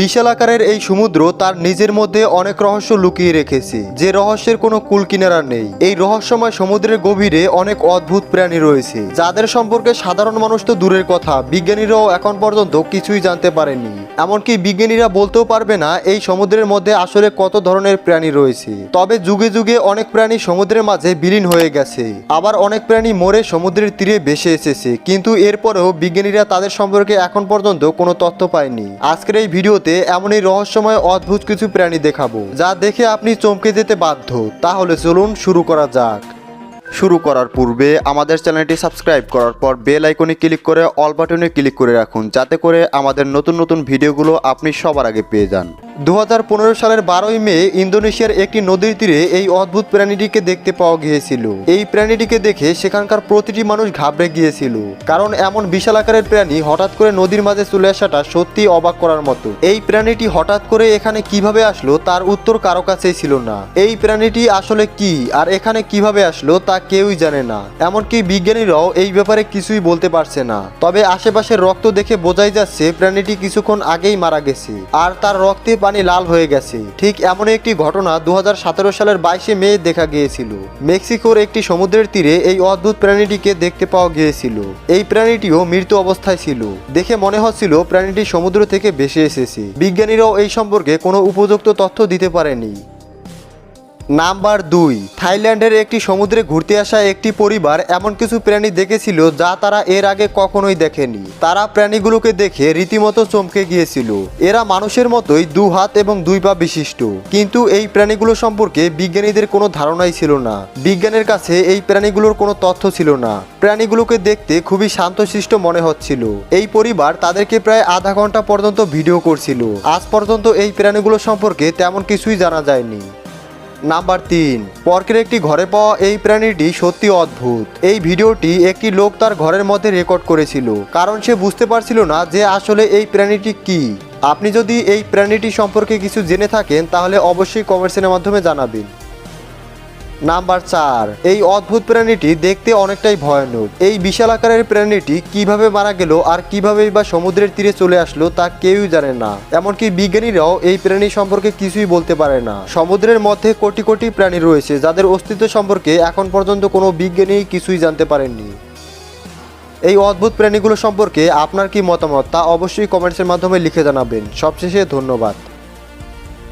বিশাল আকারের এই সমুদ্র তার নিজের মধ্যে অনেক রহস্য লুকিয়ে রেখেছে। যে রহস্যের কোনো কুল কিনারা নেই। এই রহস্যময় সমুদ্রের গভীরে অনেক অদ্ভুত প্রাণী রয়েছে। যাদের সম্পর্কে সাধারণ মানুষ তো দূরের কথা, বিজ্ঞানীরাও এখন পর্যন্ত কিছুই জানতে পারেনি এমনকি বিজ্ঞানীরা বলতেও পারবে না এই সমুদ্রের মধ্যে আসলে কত ধরনের প্রাণী রয়েছে। তবে যুগে যুগে অনেক প্রাণী সমুদ্রের মাঝে বিলীন হয়ে গেছে। আবার অনেক প্রাণী মরে সমুদ্রের তীরে ভেসে এসেছে। কিন্তু এরপরেও বিজ্ঞানীরা তাদের সম্পর্কে এখন পর্যন্ত কোনো তথ্য পায়নি। আজকের এই ভিডিওতে এমনই রহস্যময় অদ্ভুত কিছু প্রাণী দেখাবো, যা দেখে আপনি চমকে যেতে বাধ্য। তাহলে চলুন শুরু করা যাক। শুরু করার পূর্বে আমাদের চ্যানেলটি সাবস্ক্রাইব করার পর বেল আইকনে ক্লিক করে অল বাটনে ক্লিক করে রাখুন, যাতে করে আমাদের নতুন নতুন ভিডিওগুলো আপনি সবার আগে পেয়ে যান। দু হাজার পনেরো সালের বারোই মে ইন্দোনেশিয়ার একটি নদীর তীরে এই অদ্ভুত প্রাণীটিকে দেখতে পাওয়া গিয়েছিল। এই প্রাণীটিকে দেখে সেখানকার প্রতিটি মানুষ ঘাবড়ে গিয়েছিল, কারণ এমন বিশাল আকারের প্রাণী হঠাৎ করে নদীর মাঝে চলে আসাটা সত্যি অবাক করার মতো। এই প্রাণীটি হঠাৎ করে এখানে কীভাবে আসলো তার উত্তর কারও কাছেই ছিল না। এই প্রাণীটি আসলে কি আর এখানে কীভাবে আসলো তা কেউই জানে না। এমনকি বিজ্ঞানীরাও এই ব্যাপারে কিছুই বলতে পারছে না। তবে আশেপাশের রক্ত দেখে বোঝাই যাচ্ছে, প্রাণীটি কিছুক্ষণ আগেই মারা গেছে আর তার রক্তে পানি লাল হয়ে গেছে। ঠিক এমন একটি ঘটনা দু হাজার সতেরো সালের বাইশে মে দেখা গিয়েছিল। মেক্সিকোর একটি সমুদ্রের তীরে এই অদ্ভুত প্রাণীটিকে দেখতে পাওয়া গিয়েছিল। এই প্রাণীটিও মৃত্যু অবস্থায় ছিল। দেখে মনে হচ্ছিল প্রাণীটি সমুদ্র থেকে ভেসে এসেছে। বিজ্ঞানীরাও এই সম্পর্কে কোনো উপযুক্ত তথ্য দিতে পারেনি। নাম্বার দুই, থাইল্যান্ডের একটি সমুদ্রে ঘুরতে আসা একটি পরিবার এমন কিছু প্রাণী দেখেছিল যা তারা এর আগে কখনোই দেখেনি। তারা প্রাণীগুলোকে দেখে রীতিমতো চমকে গিয়েছিল। এরা মানুষের মতোই দু হাত এবং দুই পা বিশিষ্ট। কিন্তু এই প্রাণীগুলো সম্পর্কে বিজ্ঞানীদের কোনো ধারণাই ছিল না। বিজ্ঞানের কাছে এই প্রাণীগুলোর কোনো তথ্য ছিল না। প্রাণীগুলোকে দেখতে খুবই শান্তশিষ্ট মনে হচ্ছিল। এই পরিবার তাদেরকে প্রায় আধা ঘণ্টা পর্যন্ত ভিডিও করছিল। আজ পর্যন্ত এই প্রাণীগুলো সম্পর্কে তেমন কিছুই জানা যায়নি। নাম্বার তিন। পর্কের একটি ঘরে পাওয়া এই প্রাণীটি সত্যি অদ্ভুত। এই ভিডিওটি একটি লোক তার ঘরের মধ্যে রেকর্ড করেছিল। কারণ সে বুঝতে পারছিল না যে আসলে এই প্রাণীটি কি। আপনি যদি এই প্রাণীটি সম্পর্কে কিছু জেনে থাকেন, তাহলে অবশ্যই কমেন্টসের মাধ্যমে জানাবেন। নাম্বার চার, এই অদ্ভুত প্রাণীটি দেখতে অনেকটাই ভয়ানক। এই বিশাল আকারের প্রাণীটি কীভাবে মারা গেল আর কিভাবেই বা সমুদ্রের তীরে চলে আসলো তা কেউই জানে না। এমনকি বিজ্ঞানীরাও এই প্রাণী সম্পর্কে কিছুই বলতে পারে না। সমুদ্রের মধ্যে কোটি কোটি প্রাণী রয়েছে যাদের অস্তিত্ব সম্পর্কে এখন পর্যন্ত কোনো বিজ্ঞানী কিছুই জানতে পারেননি। এই অদ্ভুত প্রাণীগুলো সম্পর্কে আপনার কি মতামত তা অবশ্যই কমেন্টসের মাধ্যমে লিখে জানাবেন। সবশেষে ধন্যবাদ।